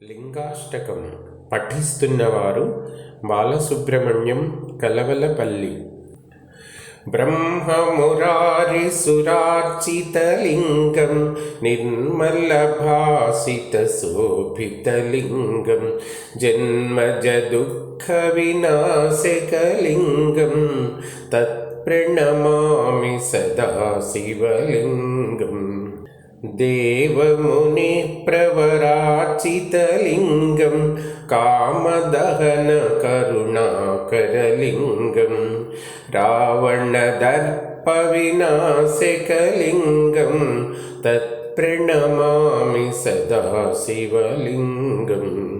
లింగాష్టకం పఠిస్తున్నవారు బాలసుబ్రహ్మణ్యం కలవలపల్లి. బ్రహ్మమురారి సురార్చితలింగం నిర్మలభాసిత శోభితలింగం జన్మజ దుఃఖ వినాశకలింగం తణమామి సదాశివలింగం దేవముని ప్రవరా देवमुनिप्रवराचितलिङ्गं कामदहनकरुणाकरलिङ्गं रावणदर्पविनाशकलिङ्गं तत्प्रणमामि सदा शिवलिङ्गम्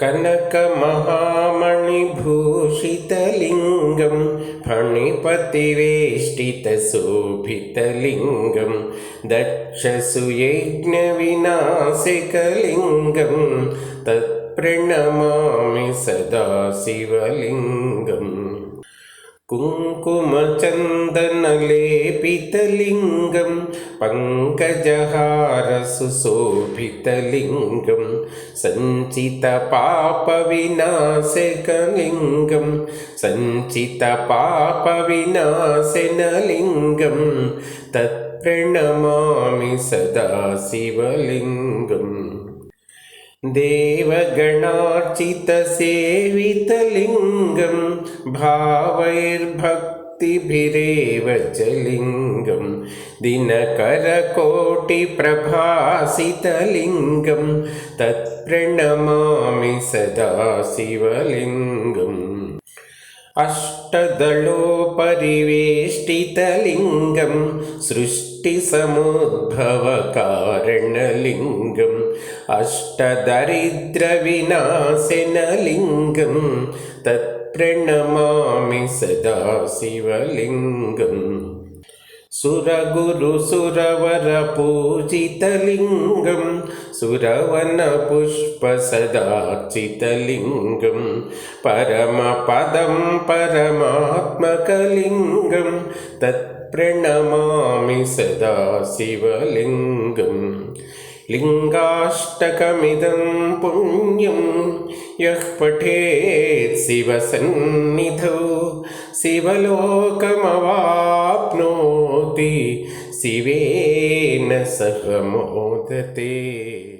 कनकमहामणिभूषितलिङ्गं फणिपतिवेष्टितशोभितलिङ्गं दक्षसुयज्ञविनाशिकलिङ्गं तत्प्रणमामि सदा शिवलिङ्गम् कुङ्कुमचन्दनलेपितलिङ्गं पङ्कजहारसुशोभितलिङ्गं सञ्चितपापविनाशकलिङ्गं सञ्चितपापविनाशनलिङ्गं तत्प्रणमामि सदा शिवलिङ्गम् देवगणार्चितसेवितलिङ्गं भावैर्भक्तिभिरेव च लिङ्गं दिनकरकोटिप्रभासितलिङ्गं तत्प्रणमामि सदा शिवलिङ्गम् अष्टदलोपरिवेष्टितलिङ्गं सृष्टिसमुद्भवकारणलिङ्गम् अष्टदरिद्रविनाशनलिङ्गं तत्प्रणमामि सदा शिवलिङ्गम् सुरगुरुसुरवरपूजितलिङ्गं सुरवनपुष्पसदाचितलिङ्गं परमपदं परमात्मकलिङ्गं तत्प्रणमामि सदा शिवलिङ्गम् लिङ्गाष्टकमिदं पुण्यं यः पठेत् शिवसन्निधौ शिवलोकमवाप्नोति शिवेन सह मोदते।